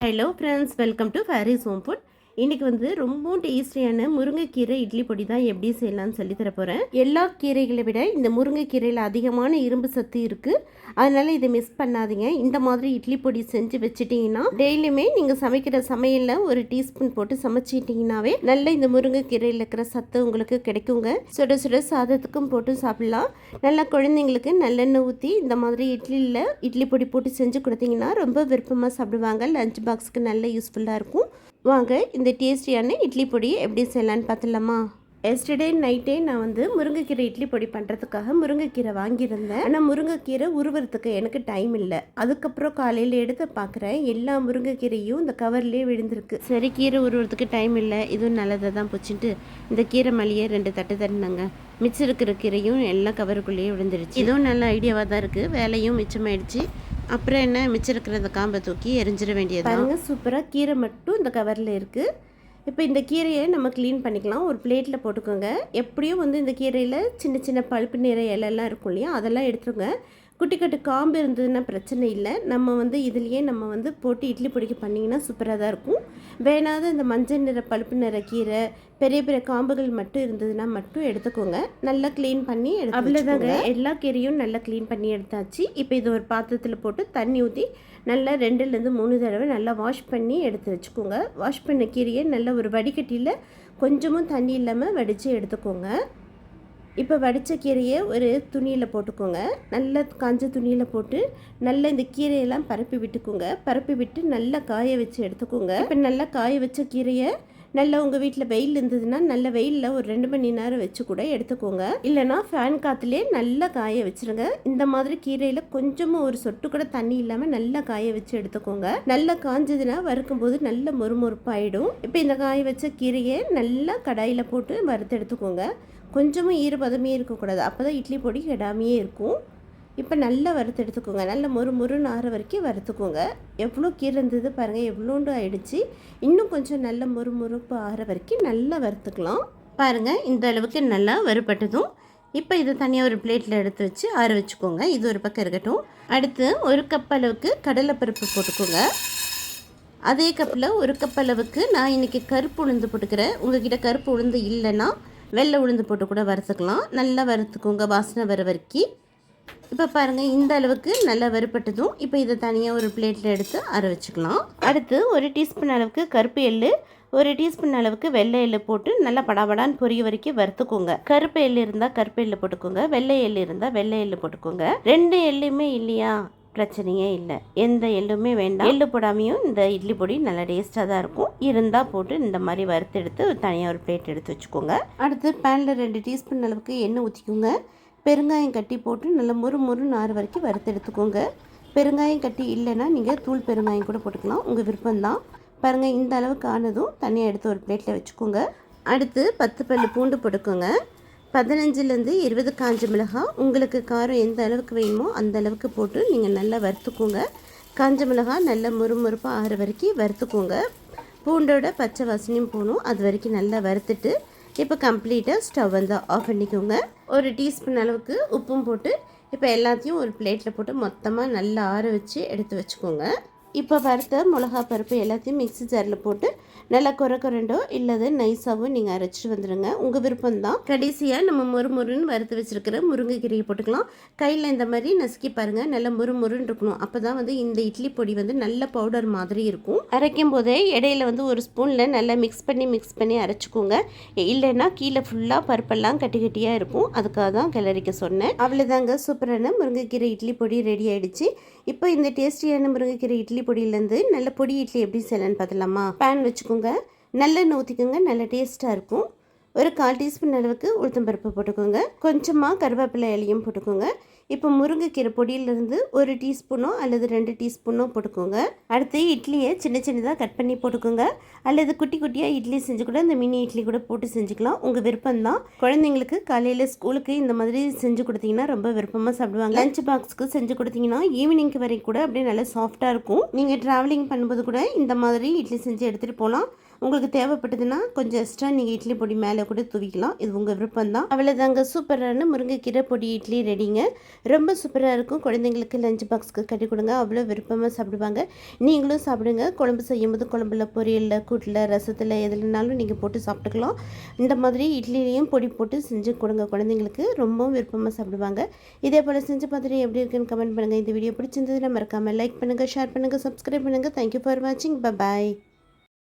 hello friends welcome to Faris home food இன்றைக்கி வந்து ரொம்ப டேஸ்டியான முருங்கைக்கீரை இட்லி பொடி தான் எப்படி செய்யலாம்னு சொல்லி போகிறேன் எல்லா கீரைகளை விட இந்த முருங்கைக்கீரையில் அதிகமான இரும்பு சத்து இருக்குது அதனால் இதை மிஸ் பண்ணாதீங்க. இந்த மாதிரி இட்லி பொடி செஞ்சு வச்சுட்டிங்கன்னா டெய்லியுமே நீங்கள் சமைக்கிற சமையலில் ஒரு டீஸ்பூன் போட்டு சமைச்சிட்டிங்கனாவே நல்ல இந்த முருங்கைக்கீரையில் இருக்கிற சத்து உங்களுக்கு கிடைக்குங்க. சுட சுட சாதத்துக்கும் போட்டு சாப்பிட்லாம். நல்லா குழந்தைங்களுக்கு நல்லெண்ணெய் ஊற்றி இந்த மாதிரி இட்லியில் இட்லி பொடி போட்டு செஞ்சு கொடுத்தீங்கன்னா ரொம்ப விருப்பமாக சாப்பிடுவாங்க. லஞ்ச் பாக்ஸுக்கு நல்ல யூஸ்ஃபுல்லாக இருக்கும். வாங்க இந்த டேஸ்டியான இட்லி பொடியை எப்படி செய்யலான்னு பார்த்துலாமா எஸ்டர்டே நைட்டே நான் வந்து முருங்கைக்கீரை இட்லி பொடி பண்ணுறதுக்காக முருங்கைக்கீரை வாங்கியிருந்தேன். ஆனால் முருங்கைக்கீரை உருவறதுக்கு எனக்கு டைம் இல்லை. அதுக்கப்புறம் காலையில் எடுத்து பார்க்குறேன். எல்லா முருங்கைக்கீரையும் இந்த கவர்லேயே விழுந்திருக்கு. சரி கீரை உருவறதுக்கு டைம் இல்லை. இதுவும் நல்லதை தான் போச்சுட்டு இந்த கீரை மல்லியை ரெண்டு தட்டு தட்டினாங்க. மிச்சம் இருக்கிற கீரையும் எல்லாம் கவருக்குள்ளேயே விழுந்துருச்சு. இதுவும் நல்ல ஐடியாவாக தான் இருக்குது வேலையும் மிச்சமாயிடுச்சு. அப்புறம் என்ன மிச்சம் இருக்கிற அந்த காம்பை தூக்கி எரிஞ்சிட வேண்டியது பாருங்க சூப்பராக கீரை மட்டும் இந்த கவரில் இருக்குது இப்போ இந்த கீரையை நம்ம க்ளீன் பண்ணிக்கலாம். ஒரு பிளேட்டில் போட்டுக்கோங்க. எப்படியும் வந்து இந்த கீரையில் சின்ன சின்ன பழுப்பு நிற இலையெல்லாம் இருக்கும் இல்லையா? அதெல்லாம் எடுத்துருங்க. குட்டி கட்டு காம்பு இருந்ததுன்னா பிரச்சனை இல்லை. நம்ம வந்து இதுலேயே நம்ம வந்து போட்டு இட்லி பொடிக்க பண்ணிங்கன்னா சூப்பராக தான் இருக்கும். வேணாத இந்த மஞ்சள் நிற பழுப்பு நிற கீரை பெரிய பெரிய காம்புகள் மட்டும் இருந்ததுன்னா மட்டும் எடுத்துக்கோங்க. நல்லா க்ளீன் பண்ணி எடுத்து அவ்வளோதாங்க எல்லா கீரையும் நல்லா க்ளீன் பண்ணி எடுத்தாச்சு. இப்போ இது ஒரு பாத்திரத்தில் போட்டு தண்ணி ஊற்றி நல்லா ரெண்டுலேருந்து மூணு தடவை நல்லா வாஷ் பண்ணி எடுத்து வச்சுக்கோங்க. வாஷ் பண்ண கீரையை நல்ல ஒரு வடிகட்டியில் கொஞ்சமும் தண்ணி இல்லாமல் வடித்து எடுத்துக்கோங்க. இப்போ வடித்த கீரையை ஒரு துணியில் போட்டுக்கோங்க. நல்ல காஞ்ச துணியில் போட்டு நல்லா இந்த கீரையெல்லாம் பரப்பி விட்டுக்கோங்க. பரப்பி விட்டு நல்லா காய வச்சு எடுத்துக்கோங்க. இப்போ நல்லா காய வச்ச கீரையை நல்லா உங்கள் வீட்டில் வெயில் இருந்ததுன்னா நல்ல வெயிலில் ஒரு ரெண்டு மணி நேரம் வச்சு கூட எடுத்துக்கோங்க. இல்லைனா ஃபேன் காற்றுலேயே நல்லா காய வச்சுருங்க. இந்த மாதிரி கீரையில் கொஞ்சமாக ஒரு சொட்டு கூட தண்ணி இல்லாமல் நல்லா காய வச்சு எடுத்துக்கோங்க. நல்லா காஞ்சதுன்னா வறுக்கும் போது நல்ல மொறுமொறுப்பாயிடும். இப்போ இந்த காய வச்ச கீரையை நல்லா கடாயில் போட்டு வறுத்து எடுத்துக்கோங்க கொஞ்சமும் ஈரப்பதமே இருக்கக்கூடாது. அப்போ தான் இட்லி பொடி கெடாமையே இருக்கும். இப்போ நல்லா வறுத்து எடுத்துக்கோங்க. நல்ல மொறு மொறுன்னு ஆற வரைக்கும் வறுத்துக்கோங்க. எவ்வளோ கீரை இருந்தது பாருங்கள் எவ்வளோண்டு ஆயிடுச்சு. இன்னும் கொஞ்சம் நல்ல மொறு மொறுப்பு ஆற வரைக்கும் நல்லா வறுத்துக்கலாம். பாருங்கள் இந்த அளவுக்கு நல்லா வறுபட்டதும். இப்போ இது தனியாக ஒரு பிளேட்டில் எடுத்து வச்சு ஆற வச்சுக்கோங்க. இது ஒரு பக்கம் இருக்கட்டும். அடுத்து ஒரு கப் அளவுக்கு கடலைப்பருப்பு போட்டுக்கோங்க. அதே கப்பில் ஒரு கப் அளவுக்கு நான் இன்றைக்கி கருப்பு உளுந்து போட்டுக்கிறேன். உங்ககிட்ட கருப்பு உளுந்து இல்லைன்னா வெள்ளை உளுந்து போட்டு கூட வறுத்துக்கலாம். நல்லா வறுத்துக்கோங்க வாசனை வர வரைக்கும். இப்போ பாருங்கள் இந்த அளவுக்கு நல்லா வறுப்பட்டதும் இப்போ இதை தனியாக ஒரு பிளேட்டில் எடுத்து அர வச்சுக்கலாம். அடுத்து ஒரு டீஸ்பூன் அளவுக்கு கருப்பு எள்ளு ஒரு டீஸ்பூன் அளவுக்கு வெள்ளை எள்ளு போட்டு நல்லா படாபடான்னு பொரிய வரைக்கும் வறுத்துக்கோங்க. கருப்பு எள்ளு இருந்தால் கருப்பு எள்ளு போட்டுக்கோங்க வெள்ளை எள்ளு இருந்தால் வெள்ளை எள்ளு போட்டுக்கோங்க. ரெண்டு எள்ளுமே இல்லையா? பிரச்சனையே இல்லை. எந்த எள்ளுமே வேண்டாம். எள்ளு போடாமையும் இந்த இட்லி பொடி நல்லா டேஸ்ட்டாக தான் இருக்கும். இருந்தால் போட்டு இந்த மாதிரி வறுத்து எடுத்து தனியாக ஒரு பிளேட் எடுத்து வச்சுக்கோங்க. அடுத்து பேனில் ரெண்டு டீஸ்பூன் அளவுக்கு எண்ணெய் ஊற்றிக்கோங்க பெருங்காயம் கட்டி போட்டு நல்லா முறு முறு நார் வரைக்கும் வறுத்து எடுத்துக்கோங்க. பெருங்காயம் கட்டி இல்லைன்னா நீங்கள் தூள் பெருங்காயம் கூட போட்டுக்கலாம். உங்கள் விருப்பம்தான். பாருங்கள் இந்த அளவுக்கு ஆனதும் தனியாக எடுத்து ஒரு பிளேட்டில் வச்சுக்கோங்க. அடுத்து பத்து பல்லு பூண்டு போட்டுக்கோங்க. பதினஞ்சுலேருந்து இருபது காஞ்ச மிளகாய் உங்களுக்கு காரம் எந்த அளவுக்கு வேணுமோ அந்த அளவுக்கு போட்டு நீங்கள் நல்லா வறுத்துக்கோங்க. காஞ்ச மிளகாய் நல்லா முறுமுறுப்பாக ஆறு வரைக்கும் வறுத்துக்கோங்க. பூண்டோட பச்சை வாசனையும் போகணும். அது வரைக்கும் நல்லா வறுத்துட்டு இப்போ கம்ப்ளீட்டாக ஸ்டவ் வந்து ஆஃப் பண்ணிக்கோங்க. ஒரு டீஸ்பூன் அளவுக்கு உப்பும் போட்டு இப்போ எல்லாத்தையும் ஒரு பிளேட்டில் போட்டு மொத்தமாக நல்லா ஆற வச்சு எடுத்து வச்சுக்கோங்க. இப்போ வறுத்த மிளகா பருப்பு எல்லாத்தையும் மிக்ஸி ஜாரில் போட்டு நல்லா குறை குரண்டோ இல்லது நைஸாகவும் நீங்கள் அரைச்சிட்டு வந்துடுங்க உங்கள் விருப்பம் தான் கடைசியாக நம்ம முறுமுறுன்னு வறுத்து வச்சுருக்கிற முருங்கைக்கீரையை போட்டுக்கலாம். கையில் இந்த மாதிரி நசுக்கி பாருங்கள் நல்லா முறுமுறுன்னு இருக்கணும். அப்போ தான் வந்து இந்த இட்லி பொடி வந்து நல்ல பவுடர் மாதிரி இருக்கும். அரைக்கும் போதே இடையில வந்து ஒரு ஸ்பூனில் நல்லா மிக்ஸ் பண்ணி மிக்ஸ் பண்ணி அரைச்சிக்கோங்க. இல்லைன்னா கீழே ஃபுல்லாக பருப்பெல்லாம் கட்டி கட்டியாக இருக்கும். அதுக்காக தான் கிளறிக்க சொன்னேன். அவ்வளோதாங்க சூப்பரான முருங்கைக்கீரை இட்லி பொடி ரெடி ஆகிடுச்சு இப்போ இந்த டேஸ்டியான முருங்கைக்கீரை இட்லி பொடியிலேருந்து நல்ல பொடி இட்லி எப்படி செய்யலான்னு பார்த்துலாமா பேன் வச்சுக்கோங்க. நல்லெண்ணெய் ஊற்றிக்கோங்க நல்ல டேஸ்ட்டாக இருக்கும். ஒரு கால் டீஸ்பூன் அளவுக்கு உளுத்தம்பருப்பு போட்டுக்கோங்க. கொஞ்சமாக கருவேப்பிலை இலையும் போட்டுக்கோங்க. இப்போ முருங்கைக்கீரை பொடியிலிருந்து ஒரு டீஸ்பூனோ அல்லது ரெண்டு டீஸ்பூனோ போட்டுக்கோங்க. அடுத்து இட்லியை சின்ன சின்னதாக கட் பண்ணி போட்டுக்கோங்க. அல்லது குட்டி குட்டியாக இட்லி செஞ்சு கூட இந்த மினி இட்லி கூட போட்டு செஞ்சுக்கலாம். உங்கள் விருப்பம் தான் குழந்தைங்களுக்கு காலையில் ஸ்கூலுக்கு இந்த மாதிரி செஞ்சு கொடுத்தீங்கன்னா ரொம்ப விருப்பமாக சாப்பிடுவாங்க. லஞ்ச் பாக்ஸ்க்கு செஞ்சு கொடுத்தீங்கன்னா ஈவினிங்க்கு வரைக்கும் கூட அப்படியே நல்லா சாஃப்டாக இருக்கும். நீங்கள் ட்ராவலிங் பண்ணும்போது கூட இந்த மாதிரி இட்லி செஞ்சு எடுத்துகிட்டு போகலாம் உங்களுக்கு தேவைப்பட்டதுன்னா கொஞ்சம் எக்ஸ்ட்ரா நீங்கள் இட்லி பொடி மேலே கூட தூவிக்கலாம். இது உங்கள் விருப்பம் தான் அவ்வளோதாங்க சூப்பரான முருங்கைக்கீரை பொடி இட்லி ரெடிங்க ரொம்ப சூப்பராக இருக்கும். குழந்தைங்களுக்கு லஞ்ச் பாக்ஸ்க்கு கட்டி கொடுங்க. அவ்வளோ விருப்பமாக சாப்பிடுவாங்க. நீங்களும் சாப்பிடுங்க. குழம்பு செய்யும்போது குழம்புல பொரியலில் கூட்டில் ரசத்தில் எதுலனாலும் நீங்கள் போட்டு சாப்பிட்டுக்கலாம். இந்த மாதிரி இட்லிலையும் பொடி போட்டு செஞ்சு கொடுங்க. குழந்தைங்களுக்கு ரொம்பவும் விருப்பமாக சாப்பிடுவாங்க. இதே போல் செஞ்சு பார்த்துட்டு எப்படி இருக்குன்னு கமெண்ட் பண்ணுங்கள் இந்த வீடியோ பிடிச்சிருந்ததுன்னா மறக்காமல் லைக் பண்ணுங்கள் ஷேர் பண்ணுங்கள் சப்ஸ்கிரைப் பண்ணுங்கள் தேங்க்யூ ஃபார் வாட்சிங் பாய்